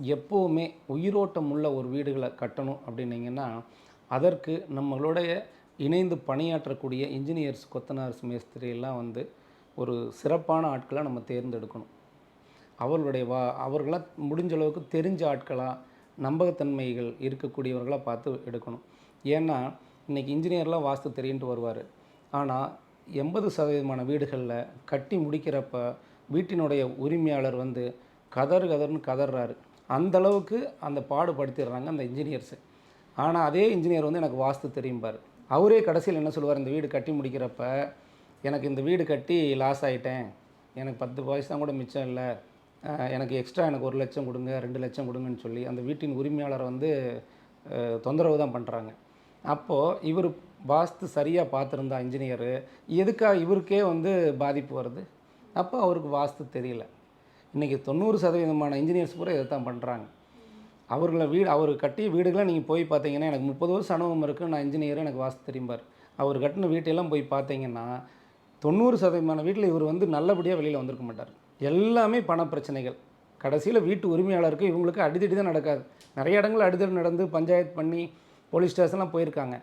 எப்போவுமே உயிரோட்டம் உள்ள ஒரு வீடுகளை கட்டணும் அப்படின்னீங்கன்னா அதற்கு நம்மளுடைய இணைந்து பணியாற்றக்கூடிய இன்ஜினியர்ஸ் கொத்தனார்ஸ் மேஸ்திரி எல்லாம் வந்து ஒரு சிறப்பான ஆட்களை நம்ம தேர்ந்தெடுக்கணும். அவர்களுடைய வா அவர்களாக முடிஞ்ச அளவுக்கு தெரிஞ்ச ஆட்களாக நம்பகத்தன்மைகள் இருக்கக்கூடியவர்களாக பார்த்து எடுக்கணும். ஏன்னா இன்றைக்கி இன்ஜினியர்லாம் வாஸ்து தெரியுன்ட்டு வருவார். ஆனால் எண்பது சதவீதமான வீடுகளில் கட்டி முடிக்கிறப்ப வீட்டினுடைய உரிமையாளர் வந்து கதறு கதர்னு கதறாரு அந்த அளவுக்கு அந்த பாடுபடுத்திடுறாங்க அந்த இன்ஜினியர்ஸு ஆனால் அதே இன்ஜினியர் வந்து எனக்கு வாஸ்து தெரியும்பார் அவரே கடைசியில் என்ன சொல்லுவார்? இந்த வீடு கட்டி முடிக்கிறப்ப எனக்கு இந்த வீடு கட்டி லாஸ் ஆகிட்டேன் எனக்கு பத்து பைசா கூட மிச்சம் இல்லை. எனக்கு எக்ஸ்ட்ரா எனக்கு ஒரு லட்சம் கொடுங்க ரெண்டு லட்சம் கொடுங்கன்னு சொல்லி அந்த வீட்டின் உரிமையாளரை வந்து தொந்தரவு தான் பண்ணுறாங்க அப்போது இவர் வாஸ்து சரியாக பார்த்துருந்தா இன்ஜினியரு எதுக்காக இவருக்கே வந்து பாதிப்பு வருது? அப்போ அவருக்கு வாஸ்து தெரியல. இன்றைக்கி தொண்ணூறு சதவீதமான இன்ஜினியர்ஸ் பூரா இதை தான் பண்ணுறாங்க அவர்களை வீடு அவர் கட்டிய வீடுகளாக நீங்கள் போய் பார்த்தீங்கன்னா எனக்கு முப்பது வருஷம் அனுபவம் இருக்குது நான் இன்ஜினியர் எனக்கு வாசி தெரியும்பார். அவர் கட்டின வீட்டையெல்லாம் போய் பார்த்தீங்கன்னா தொண்ணூறு சதவீதமான வீட்டில் இவர் வந்து நல்லபடியாக வெளியில் வந்திருக்க மாட்டார். எல்லாமே பண பிரச்சனைகள் கடைசியில் வீட்டு உரிமையாளருக்கு இவங்களுக்கு அடித்தடி தான் நடக்காது. நிறைய இடங்கள் அடிதடி நடந்து பஞ்சாயத்து பண்ணி போலீஸ் ஸ்டேஷன்லாம் போயிருக்காங்க.